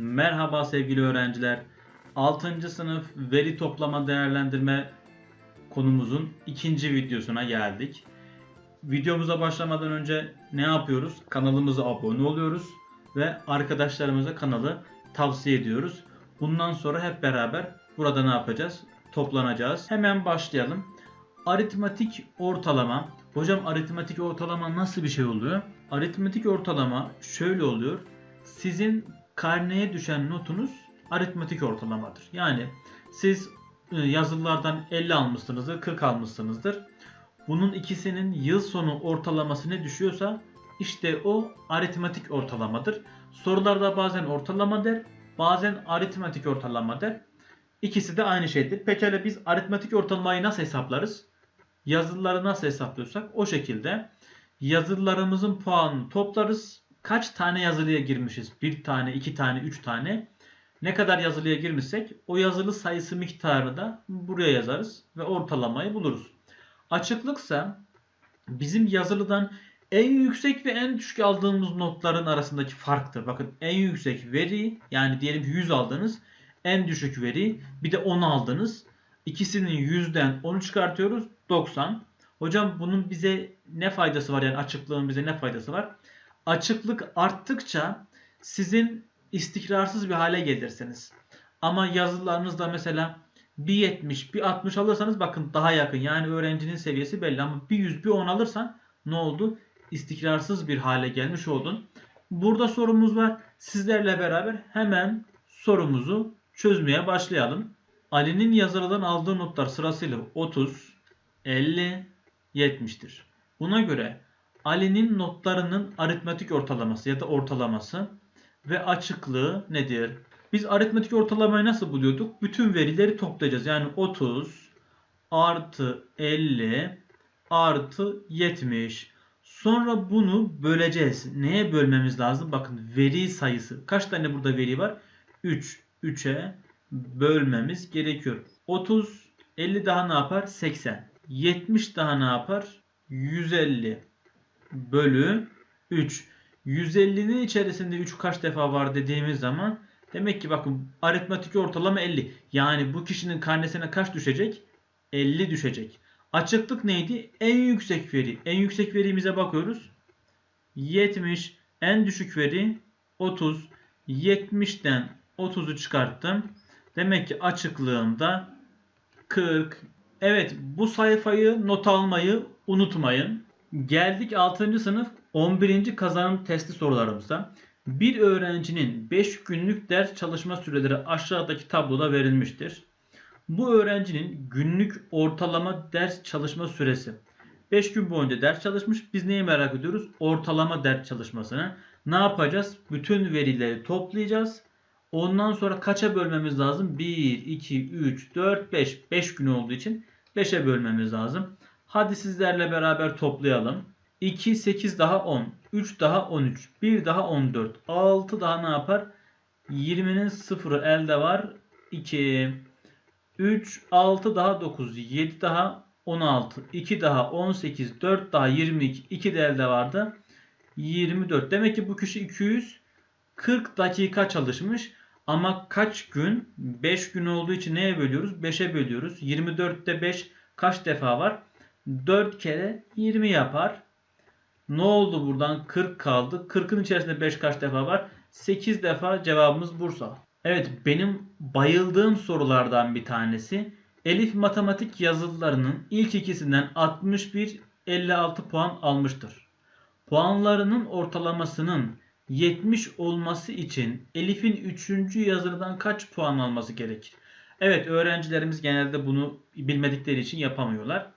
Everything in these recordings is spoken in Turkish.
Merhaba sevgili öğrenciler. 6. sınıf veri toplama değerlendirme konumuzun ikinci videosuna geldik. Videomuza başlamadan önce ne yapıyoruz? Kanalımıza abone oluyoruz ve arkadaşlarımıza kanalı tavsiye ediyoruz. Bundan sonra hep beraber burada ne yapacağız? Toplanacağız. Hemen başlayalım. Aritmatik ortalama. Hocam aritmatik ortalama nasıl bir şey oluyor? Aritmatik ortalama şöyle oluyor. Sizin karneye düşen notunuz aritmatik ortalamadır. Yani siz e, yazılılardan 50 almışsınızdır, 40 almışsınızdır. Bunun ikisinin yıl sonu ortalaması ne düşüyorsa işte o aritmatik ortalamadır. Sorularda bazen ortalama der, bazen aritmatik ortalama der. İkisi de aynı şeydir. Pekala biz aritmatik ortalamayı nasıl hesaplarız? Yazılıları nasıl hesaplıyorsak o şekilde yazılılarımızın puanını toplarız. Kaç tane yazılıya girmişiz? Bir tane, iki tane, üç tane. Ne kadar yazılıya girmişsek o yazılı sayısı miktarı da buraya yazarız ve ortalamayı buluruz. Açıklıksa bizim yazılıdan en yüksek ve en düşük aldığımız notların arasındaki farktır. Bakın en yüksek veri yani diyelim 100 aldınız. En düşük veri bir de 10 aldınız. İkisinin 100'den 10'u çıkartıyoruz 90. Hocam bunun bize ne faydası var yani açıklığın bize ne faydası var? Açıklık arttıkça sizin istikrarsız bir hale gelirsiniz. Ama yazılarınızda mesela bir 70, bir 60 alırsanız bakın daha yakın. Yani öğrencinin seviyesi belli ama bir 100, bir 10 alırsan ne oldu? İstikrarsız bir hale gelmiş oldun. Burada sorumuz var. Sizlerle beraber hemen sorumuzu çözmeye başlayalım. Ali'nin yazılıdan aldığı notlar sırasıyla 30, 50, 70'tir. Buna göre Ali'nin notlarının aritmetik ortalaması ya da ortalaması ve açıklığı nedir? Biz aritmetik ortalamayı nasıl buluyorduk? Bütün verileri toplayacağız. Yani 30 artı 50 artı 70. Sonra bunu böleceğiz. Neye bölmemiz lazım? Bakın veri sayısı. Kaç tane burada veri var? 3. 3'e bölmemiz gerekiyor. 30, 50 daha ne yapar? 80. 70 daha ne yapar? 150 bölü 3. 150'nin içerisinde 3 kaç defa var dediğimiz zaman demek ki bakın aritmatik ortalama 50. Yani bu kişinin karnesine kaç düşecek? 50 düşecek. Açıklık neydi? En yüksek veri. En yüksek verimize bakıyoruz. 70. En düşük veri 30. 70'ten 30'u çıkarttım. Demek ki açıklığımda 40. Evet bu sayfayı not almayı unutmayın. Geldik 6. sınıf 11. kazanım testi sorularımıza. Bir öğrencinin 5 günlük ders çalışma süreleri aşağıdaki tabloda verilmiştir. Bu öğrencinin günlük ortalama ders çalışma süresi. 5 gün boyunca ders çalışmış. Biz neyi merak ediyoruz? Ortalama ders çalışmasını. Ne yapacağız? Bütün verileri toplayacağız. Ondan sonra kaça bölmemiz lazım? 1, 2, 3, 4, 5. 5 gün olduğu için 5'e bölmemiz lazım. Hadi sizlerle beraber toplayalım. 2, 8 daha 10. 3 daha 13. 1 daha 14. 6 daha ne yapar? 20'nin sıfırı elde var. 2. 3, 6 daha 9. 7 daha 16. 2 daha 18. 4 daha 22. 2 de elde vardı. 24. Demek ki bu kişi 240 dakika çalışmış. Ama kaç gün? 5 gün olduğu için neye bölüyoruz? 5'e bölüyoruz. 24'te 5 kaç defa var? 4 kere 20 yapar. Ne oldu buradan? 40 kaldı. 40'ın içerisinde 5 kaç defa var? 8 defa cevabımız Bursa. Evet benim bayıldığım sorulardan bir tanesi. Elif matematik yazılılarının ilk ikisinden 61 56 puan almıştır. Puanlarının ortalamasının 70 olması için Elif'in 3. yazılıdan kaç puan alması gerekir? Evet öğrencilerimiz genelde bunu bilmedikleri için yapamıyorlar.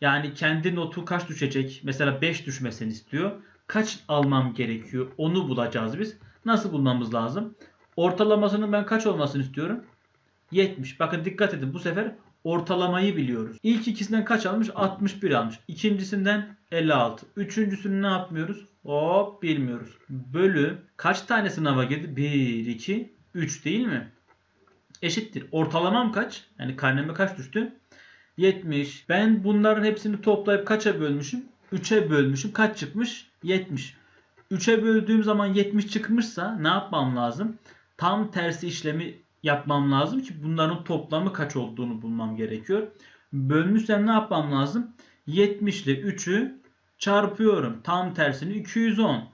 Yani kendi notu kaç düşecek? Mesela 5 düşmesini istiyor. Kaç almam gerekiyor? Onu bulacağız biz. Nasıl bulmamız lazım? Ortalamasının ben kaç olmasını istiyorum? 70. Bakın dikkat edin bu sefer ortalamayı biliyoruz. İlk ikisinden kaç almış? 61 almış. İkincisinden 56. Üçüncüsünü ne yapmıyoruz? Hop bilmiyoruz. Bölü kaç tane sınava girdi? 1, 2, 3 değil mi? Eşittir. Ortalamam kaç? Yani karneme kaç düştü? 70. Ben bunların hepsini toplayıp kaça bölmüşüm? 3'e bölmüşüm. Kaç çıkmış? 70. 3'e böldüğüm zaman 70 çıkmışsa ne yapmam lazım? tam tersi işlemi yapmam lazım ki bunların toplamı kaç olduğunu bulmam gerekiyor. Bölmüşsem ne yapmam lazım? 70 ile 3'ü çarpıyorum. Tam tersini 210.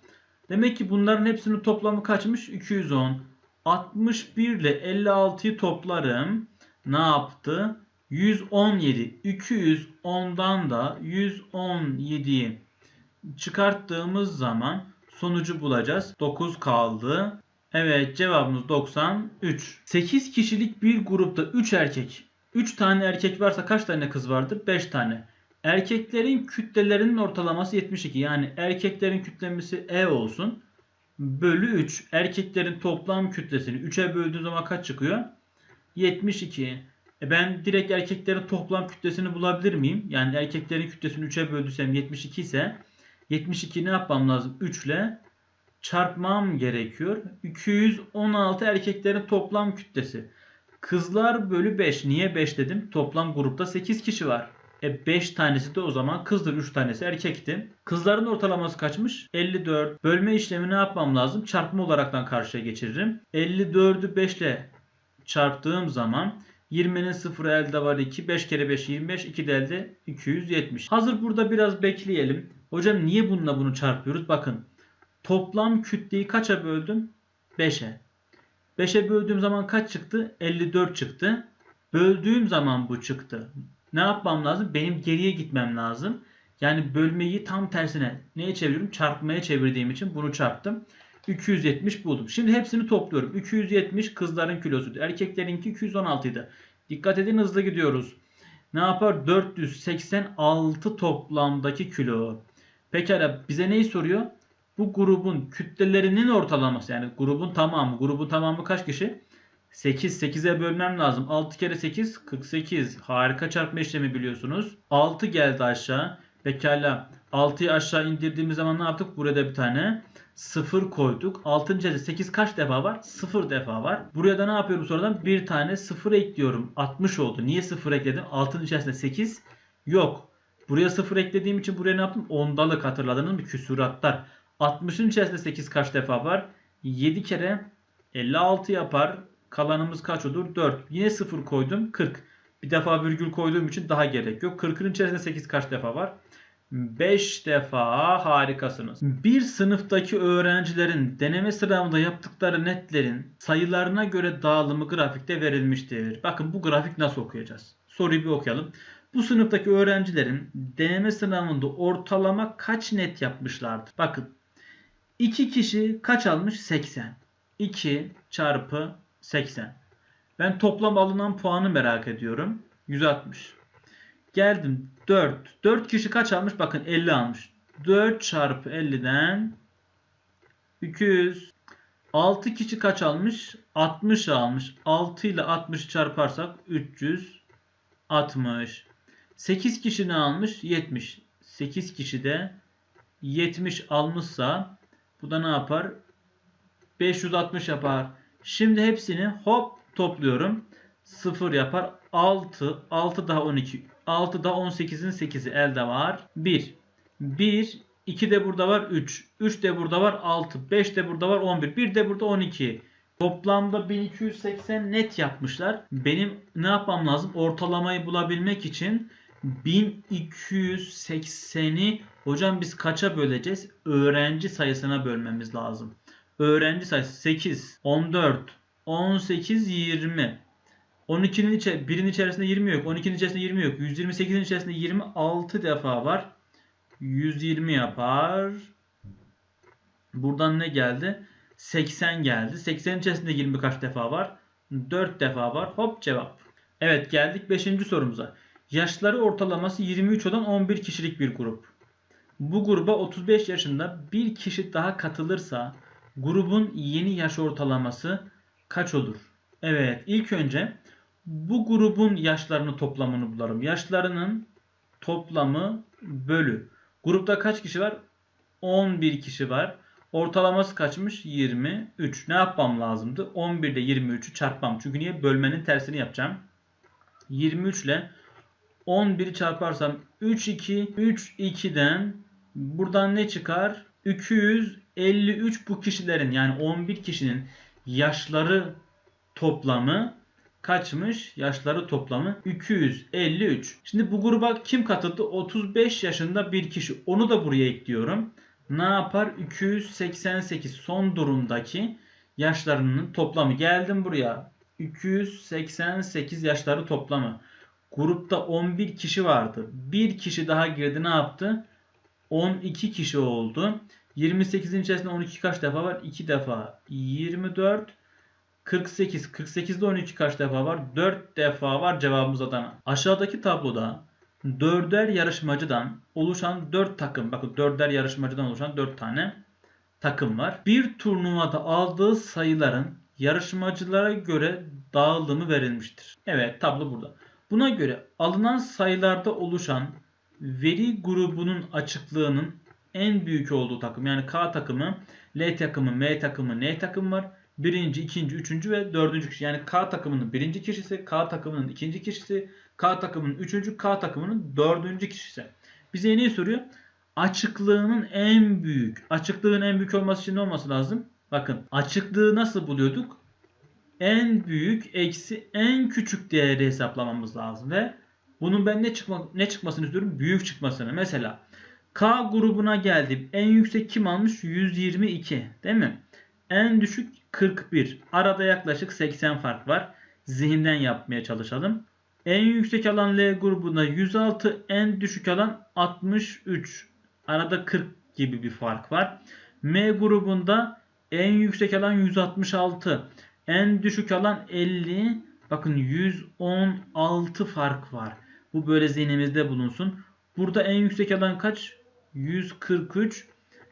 Demek ki bunların hepsinin toplamı kaçmış? 210. 61 ile 56'yı toplarım. Ne yaptı? 117. 210'dan da 117'yi çıkarttığımız zaman sonucu bulacağız. 9 kaldı. Evet cevabımız 93. 8 kişilik bir grupta 3 erkek. 3 tane erkek varsa kaç tane kız vardır? 5 tane. Erkeklerin kütlelerinin ortalaması 72. Yani erkeklerin kütlemesi E olsun. Bölü 3. Erkeklerin toplam kütlesini 3'e böldüğü zaman kaç çıkıyor? 72. E ben direkt erkeklerin toplam kütlesini bulabilir miyim? Yani erkeklerin kütlesini 3'e böldüysem 72 ise 72 ne yapmam lazım? 3 ile çarpmam gerekiyor. 216 erkeklerin toplam kütlesi. Kızlar bölü 5. Niye 5 dedim? Toplam grupta 8 kişi var. E 5 tanesi de o zaman kızdır 3 tanesi erkekti. Kızların ortalaması kaçmış? 54. Bölme işlemi ne yapmam lazım? Çarpma olaraktan karşıya geçiririm. 54'ü 5 ile çarptığım zaman 20'nin sıfırı elde var 2. 5 kere 5 25. 2 de elde 270. Hazır burada biraz bekleyelim. Hocam niye bununla bunu çarpıyoruz? Bakın toplam kütleyi kaça böldüm? 5'e. 5'e böldüğüm zaman kaç çıktı? 54 çıktı. Böldüğüm zaman bu çıktı. Ne yapmam lazım? Benim geriye gitmem lazım. Yani bölmeyi tam tersine neye çeviriyorum? Çarpmaya çevirdiğim için bunu çarptım. 270 buldum. Şimdi hepsini topluyorum. 270 kızların kilosuydu. Erkeklerinki 216 idi. Dikkat edin hızlı gidiyoruz. Ne yapar? 486 toplamdaki kilo. Pekala bize neyi soruyor? Bu grubun kütlelerinin ortalaması yani grubun tamamı. Grubun tamamı kaç kişi? 8. 8'e bölmem lazım. 6 kere 8 48. Harika çarpma işlemi biliyorsunuz. 6 geldi aşağı. Pekala 6'yı aşağı indirdiğimiz zaman ne yaptık? Burada bir tane 0 koyduk. 6. içerisinde 8 kaç defa var? 0 defa var. Buraya da ne yapıyorum sonradan? Bir tane 0 ekliyorum. 60 oldu. Niye 0 ekledim? 6'nın içerisinde 8 yok. Buraya 0 eklediğim için buraya ne yaptım? Ondalık hatırladınız mı? Küsuratlar. 60'ın içerisinde 8 kaç defa var? 7 kere 56 yapar. Kalanımız kaç olur? 4. Yine 0 koydum. 40. Bir defa virgül koyduğum için daha gerek yok. 40'ın içerisinde 8 kaç defa var? 5 defa harikasınız. Bir sınıftaki öğrencilerin deneme sınavında yaptıkları netlerin sayılarına göre dağılımı grafikte verilmiştir. Bakın bu grafik nasıl okuyacağız? Soruyu bir okuyalım. Bu sınıftaki öğrencilerin deneme sınavında ortalama kaç net yapmışlardır? Bakın 2 kişi kaç almış? 80. 2 çarpı 80. Ben toplam alınan puanı merak ediyorum. 160. Geldim 4. 4 kişi kaç almış? Bakın 50 almış. 4 çarpı 50'den 200. 6 kişi kaç almış? 60 almış. 6 ile 60'ı çarparsak 360. 8 kişi ne almış? 70. 8 kişi de 70 almışsa bu da ne yapar? 560 yapar. Şimdi hepsini hop topluyorum. 0 yapar. 6. 6 daha 12. 6 daha 18'in 8'i elde var. 1. 1. 2 de burada var 3. 3 de burada var 6. 5 de burada var 11. 1 de burada 12. Toplamda 1280 net yapmışlar. Benim ne yapmam lazım? Ortalamayı bulabilmek için 1280'i hocam biz kaça böleceğiz? Öğrenci sayısına bölmemiz lazım. Öğrenci sayısı 8, 14, 18, 20. 12'nin içe, birin içerisinde 20 yok. 12'nin içerisinde 20 yok. 128'in içerisinde 26 defa var. 120 yapar. Buradan ne geldi? 80 geldi. 80'in içerisinde 20 kaç defa var? 4 defa var. Hop cevap. Evet geldik 5. sorumuza. Yaşları ortalaması 23 olan 11 kişilik bir grup. Bu gruba 35 yaşında bir kişi daha katılırsa grubun yeni yaş ortalaması kaç olur? Evet ilk önce bu grubun yaşlarını toplamını bulalım. Yaşlarının toplamı bölü. Grupta kaç kişi var? 11 kişi var. Ortalaması kaçmış? 23. Ne yapmam lazımdı? 11 ile 23'ü çarpmam. Çünkü niye? Bölmenin tersini yapacağım. 23 ile 11'i çarparsam 3 2 3 2'den buradan ne çıkar? 253 bu kişilerin yani 11 kişinin yaşları toplamı kaçmış? Yaşları toplamı 253. Şimdi bu gruba kim katıldı? 35 yaşında bir kişi. Onu da buraya ekliyorum. Ne yapar? 288 son durumdaki yaşlarının toplamı. Geldim buraya. 288 yaşları toplamı. Grupta 11 kişi vardı. Bir kişi daha girdi ne yaptı? 12 kişi oldu. 28'in içerisinde 12 kaç defa var? 2 defa. 24 48. 48'de 12 kaç defa var? 4 defa var cevabımız Adana. Aşağıdaki tabloda dörder yarışmacıdan oluşan 4 takım. Bakın dörder yarışmacıdan oluşan 4 tane takım var. Bir turnuvada aldığı sayıların yarışmacılara göre dağılımı verilmiştir. Evet tablo burada. Buna göre alınan sayılarda oluşan veri grubunun açıklığının en büyük olduğu takım yani K takımı, L takımı, M takımı, N takımı var. Birinci, ikinci, üçüncü ve dördüncü kişi. Yani K takımının birinci kişisi, K takımının ikinci kişisi, K takımının üçüncü, K takımının dördüncü kişisi. Bize ne soruyor? Açıklığının en büyük. Açıklığın en büyük olması için ne olması lazım? Bakın açıklığı nasıl buluyorduk? En büyük eksi en küçük değeri hesaplamamız lazım ve bunun ben ne çıkma, ne çıkmasını istiyorum? Büyük çıkmasını. Mesela K grubuna geldim. En yüksek kim almış? 122 değil mi? En düşük 41. Arada yaklaşık 80 fark var. Zihinden yapmaya çalışalım. En yüksek alan L grubuna 106, en düşük alan 63. Arada 40 gibi bir fark var. M grubunda en yüksek alan 166, en düşük alan 50. Bakın 116 fark var. Bu böyle zihnimizde bulunsun. Burada en yüksek alan kaç? 143.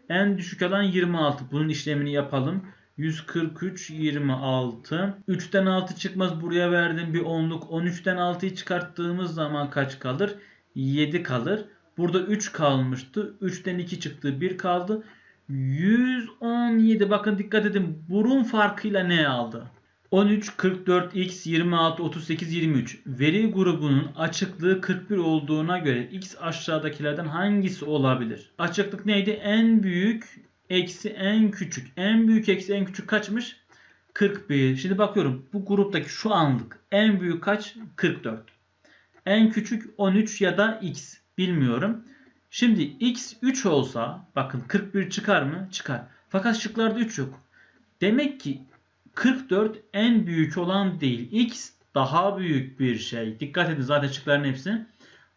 En düşük alan 26. Bunun işlemini yapalım. 143 26. 3'ten 6 çıkmaz. Buraya verdim bir 10'luk. 13'ten 6'yı çıkarttığımız zaman kaç kalır? 7 kalır. Burada 3 kalmıştı. 3'ten 2 çıktı. 1 kaldı. 117. Bakın dikkat edin. Burun farkıyla ne aldı? 13, 44, x, 26, 38, 23. Veri grubunun açıklığı 41 olduğuna göre x aşağıdakilerden hangisi olabilir? Açıklık neydi? En büyük eksi en küçük. En büyük eksi en küçük kaçmış? 41. Şimdi bakıyorum bu gruptaki şu anlık en büyük kaç? 44. En küçük 13 ya da x bilmiyorum. Şimdi x 3 olsa bakın 41 çıkar mı? Çıkar. Fakat şıklarda 3 yok. Demek ki 44 en büyük olan değil. X daha büyük bir şey. Dikkat edin zaten şıkların hepsi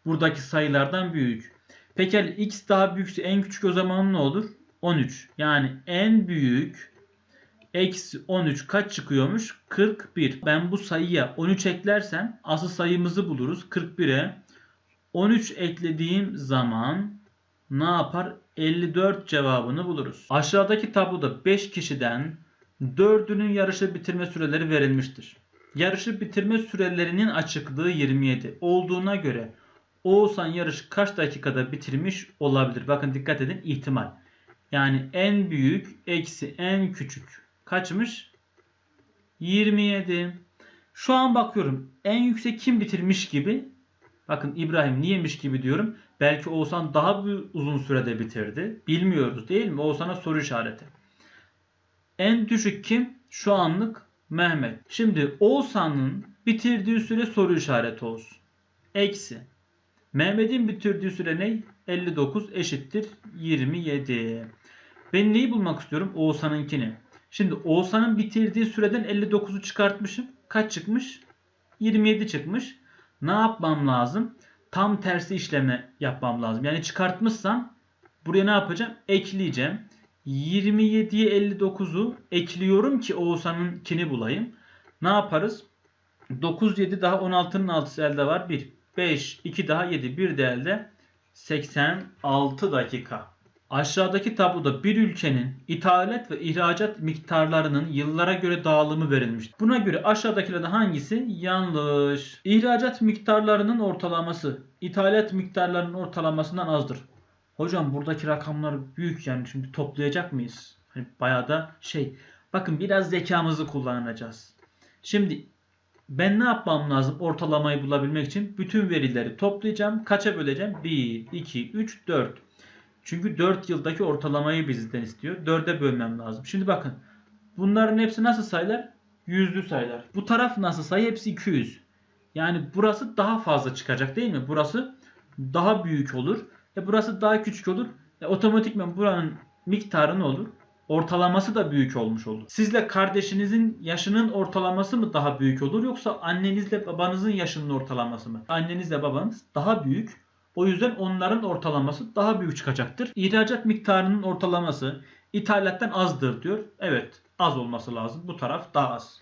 buradaki sayılardan büyük. Peki x daha büyükse en küçük o zaman ne olur? 13. Yani en büyük eksi 13 kaç çıkıyormuş? 41. Ben bu sayıya 13 eklersem asıl sayımızı buluruz. 41'e 13 eklediğim zaman ne yapar? 54 cevabını buluruz. Aşağıdaki tabloda 5 kişiden 4'ünün yarışı bitirme süreleri verilmiştir. Yarışı bitirme sürelerinin açıklığı 27 olduğuna göre Oğuzhan yarışı kaç dakikada bitirmiş olabilir? Bakın dikkat edin ihtimal. Yani en büyük eksi en küçük kaçmış? 27. Şu an bakıyorum en yüksek kim bitirmiş gibi? Bakın İbrahim niyemiş gibi diyorum. Belki Oğuzhan daha uzun sürede bitirdi. Bilmiyoruz değil mi? Oğuzhan'a soru işareti. En düşük kim? Şu anlık Mehmet. Şimdi Oğuzhan'ın bitirdiği süre soru işareti olsun. Eksi. Mehmet'in bitirdiği süre ne? 59 eşittir 27. Ben neyi bulmak istiyorum? Oğuzhan'ınkini. Şimdi Oğuzhan'ın bitirdiği süreden 59'u çıkartmışım. Kaç çıkmış? 27 çıkmış. Ne yapmam lazım? Tam tersi işlemi yapmam lazım. Yani çıkartmışsam buraya ne yapacağım? Ekleyeceğim. 27'ye 59'u ekliyorum ki Oğuzhan'ınkini bulayım. Ne yaparız? 9, 7 daha 16'nın 6'sı elde var. 1. 5, 2 daha 7. 1 de elde 86 dakika. Aşağıdaki tabloda bir ülkenin ithalat ve ihracat miktarlarının yıllara göre dağılımı verilmiş. Buna göre aşağıdakilerden hangisi yanlış? İhracat miktarlarının ortalaması ithalat miktarlarının ortalamasından azdır. Hocam buradaki rakamlar büyük yani şimdi toplayacak mıyız? Hani bayağı da şey. Bakın biraz zekamızı kullanacağız. Şimdi ben ne yapmam lazım ortalamayı bulabilmek için? Bütün verileri toplayacağım. Kaça böleceğim? 1, 2, 3, 4. Çünkü 4 yıldaki ortalamayı bizden istiyor. 4'e bölmem lazım. Şimdi bakın. Bunların hepsi nasıl sayılar? Yüzlü sayılar. Bu taraf nasıl sayı? Hepsi 200. Yani burası daha fazla çıkacak değil mi? Burası daha büyük olur. E burası daha küçük olur. E otomatikman buranın miktarı ne olur? Ortalaması da büyük olmuş olur. Sizle kardeşinizin yaşının ortalaması mı daha büyük olur yoksa annenizle babanızın yaşının ortalaması mı? Annenizle babanız daha büyük. O yüzden onların ortalaması daha büyük çıkacaktır. İhracat miktarının ortalaması ithalattan azdır diyor. Evet az olması lazım. Bu taraf daha az.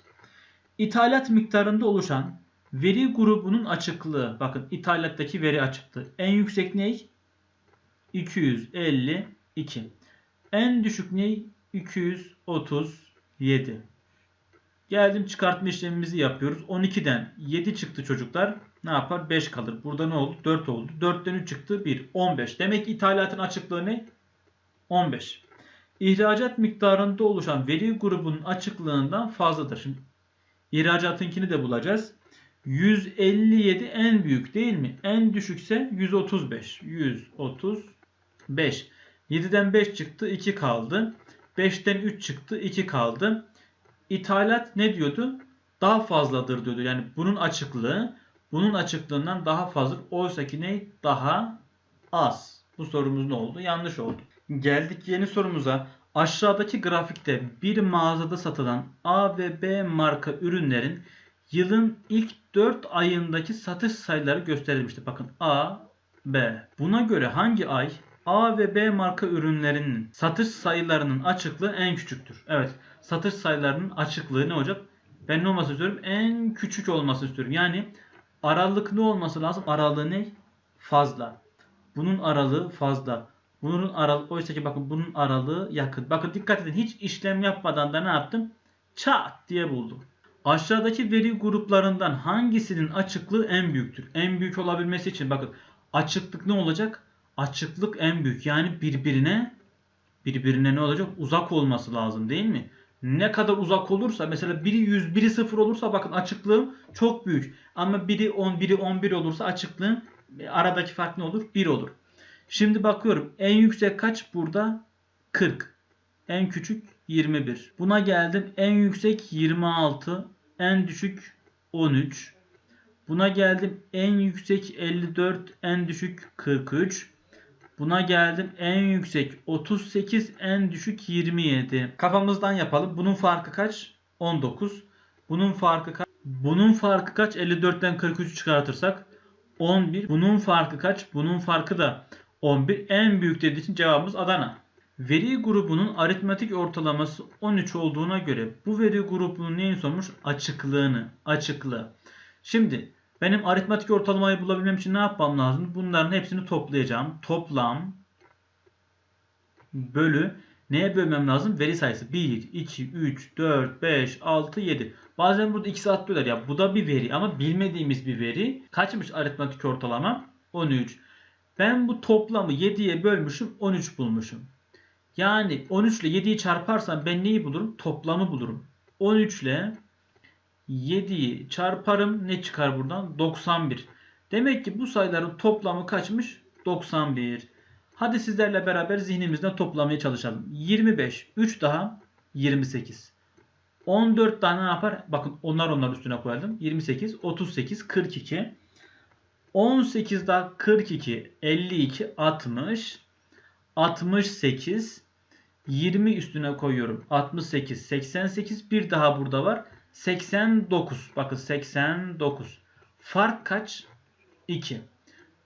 İthalat miktarında oluşan veri grubunun açıklığı. Bakın ithalattaki veri açıklığı. En yüksek ne? 252. En düşük ne? 237. Geldim çıkartma işlemimizi yapıyoruz. 12'den 7 çıktı çocuklar. Ne yapar? 5 kalır. Burada ne oldu? 4 oldu. 4'ten 3 çıktı 1. 15. Demek ki ithalatın açıklığı ne? 15. İhracat miktarında oluşan veri grubunun açıklığından fazladır. Şimdi ihracatınkini de bulacağız. 157 en büyük değil mi? En düşükse 135. 135. 7'den 5 çıktı 2 kaldı. 5'ten 3 çıktı 2 kaldı. İthalat ne diyordu? Daha fazladır diyordu. Yani bunun açıklığı bunun açıklığından daha fazla. Oysa ki ne? Daha az. Bu sorumuz ne oldu? Yanlış oldu. Geldik yeni sorumuza. Aşağıdaki grafikte bir mağazada satılan A ve B marka ürünlerin yılın ilk 4 ayındaki satış sayıları gösterilmiştir. Bakın A, B. Buna göre hangi ay A ve B marka ürünlerinin satış sayılarının açıklığı en küçüktür? Evet. Satış sayılarının açıklığı ne olacak? Ben ne olması istiyorum? En küçük olması istiyorum. Yani aralık ne olması lazım? Aralığı ne? Fazla. Bunun aralığı fazla. Bunun aralığı oysa ki bakın bunun aralığı yakın. Bakın dikkat edin hiç işlem yapmadan da ne yaptım? Çat diye buldum. Aşağıdaki veri gruplarından hangisinin açıklığı en büyüktür? En büyük olabilmesi için bakın açıklık ne olacak? Açıklık en büyük. Yani birbirine birbirine ne olacak? Uzak olması lazım değil mi? Ne kadar uzak olursa mesela biri 100, biri 0 olursa bakın açıklığım çok büyük. Ama biri 10, biri 11 olursa açıklığım aradaki fark ne olur? 1 olur. Şimdi bakıyorum en yüksek kaç burada? 40. En küçük 21. Buna geldim en yüksek 26. En düşük 13. Buna geldim en yüksek 54. En düşük 43. Buna geldim en yüksek 38. En düşük 27. Kafamızdan yapalım. Bunun farkı kaç? 19. Bunun farkı kaç? Bunun farkı kaç? 54'ten 43 çıkartırsak 11. Bunun farkı kaç? Bunun farkı da 11. En büyük dediği için cevabımız Adana. Veri grubunun aritmetik ortalaması 13 olduğuna göre bu veri grubunun neyin sormuş? Açıklığını. Açıklığı. Şimdi benim aritmetik ortalamayı bulabilmem için ne yapmam lazım? Bunların hepsini toplayacağım. Toplam bölü neye bölmem lazım? Veri sayısı 1, 2, 3, 4, 5, 6, 7. Bazen burada ikisi atlıyorlar ya. Bu da bir veri ama bilmediğimiz bir veri. Kaçmış aritmetik ortalama? 13. Ben bu toplamı 7'ye bölmüşüm 13 bulmuşum. Yani 13 ile 7'yi çarparsam ben neyi bulurum? Toplamı bulurum. 13 ile 7'yi çarparım ne çıkar buradan? 91. Demek ki bu sayıların toplamı kaçmış? 91. Hadi sizlerle beraber zihnimizden toplamaya çalışalım. 25, 3 daha 28. 14 tane ne yapar? Bakın onlar onlar üstüne koyalım. 28, 38, 42. 18 daha 42, 52, 60, 68, 20 üstüne koyuyorum. 68, 88 bir daha burada var. 89. Bakın 89. Fark kaç? 2.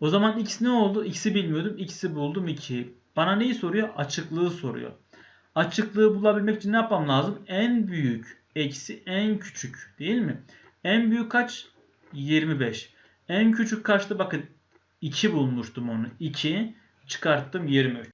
O zaman x ne oldu? X'i bilmiyordum. X'i buldum 2. Bana neyi soruyor? Açıklığı soruyor. Açıklığı bulabilmek için ne yapmam lazım? En büyük eksi en küçük değil mi? En büyük kaç? 25. En küçük kaçtı? Bakın 2 bulmuştum onu. 2 çıkarttım 23.